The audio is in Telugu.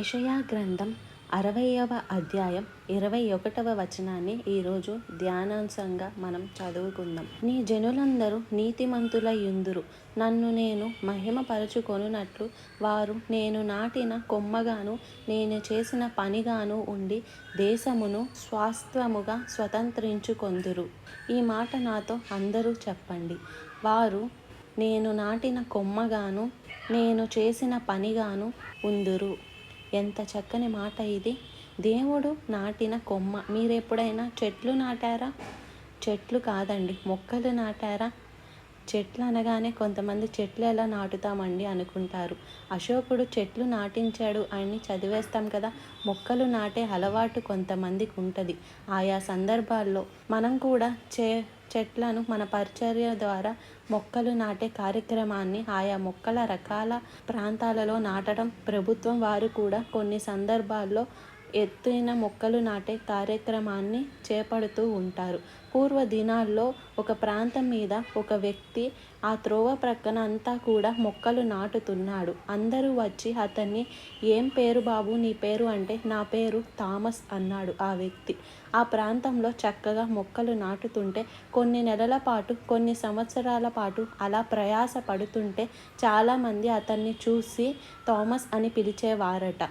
యషయా గ్రంథం అరవైవ అధ్యాయం ఇరవై ఒకటవ వచనాన్ని ఈరోజు ధ్యానాంశంగా మనం చదువుకుందాం. నీ జనులందరూ నీతిమంతులయుందురు నన్ను నేను మహిమపరచుకొనున్నట్లు వారు నేను నాటిన కొమ్మగాను నేను చేసిన పనిగాను ఉండి దేశమును స్వాస్థ్యముగా స్వతంత్రించుకొందురు. ఈ మాట నాతో అందరూ చెప్పండి. వారు నేను నాటిన కొమ్మగాను నేను చేసిన పనిగాను ఉందురు. ఎంత చక్కని మాట ఇది. దేవుడు నాటిన కొమ్మ. మీరు ఎప్పుడైనా చెట్లు నాటారా? చెట్లు కాదండి మొక్కలు నాటారా? చెట్లు అనగానే కొంతమంది చెట్లు ఎలా నాటుతామండి అనుకుంటారు. అశోకుడు చెట్లు నాటించాడు అని చదివేస్తాం కదా మొక్కలు నాటే అలవాటు కొంతమందికి ఉంటుంది. ఆయా సందర్భాల్లో మనం కూడా చే చెట్లను మన పరిచర్య ద్వారా మొక్కలు నాటే కార్యక్రమాన్ని ఆయా మొక్కల రకాల ప్రాంతాలలో నాటడం ప్రభుత్వం వారు కూడా కొన్ని సందర్భాల్లో ఎత్తైన మొక్కలు నాటే కార్యక్రమాన్ని చేపడుతూ ఉంటారు. పూర్వ దినాల్లో ఒక ప్రాంతం మీద ఒక వ్యక్తి ఆ త్రోవ ప్రక్కన అంతా కూడా మొక్కలు నాటుతున్నాడు. అందరూ వచ్చి అతన్ని ఏం పేరు బాబు నీ పేరు అంటే నా పేరు థామస్ అన్నాడు ఆ వ్యక్తి. ఆ ప్రాంతంలో చక్కగా మొక్కలు నాటుతుంటే కొన్ని నెలల పాటు కొన్ని సంవత్సరాల పాటు అలా ప్రయాస పడుతుంటే చాలామంది అతన్ని చూసి థామస్ అని పిలిచేవారట.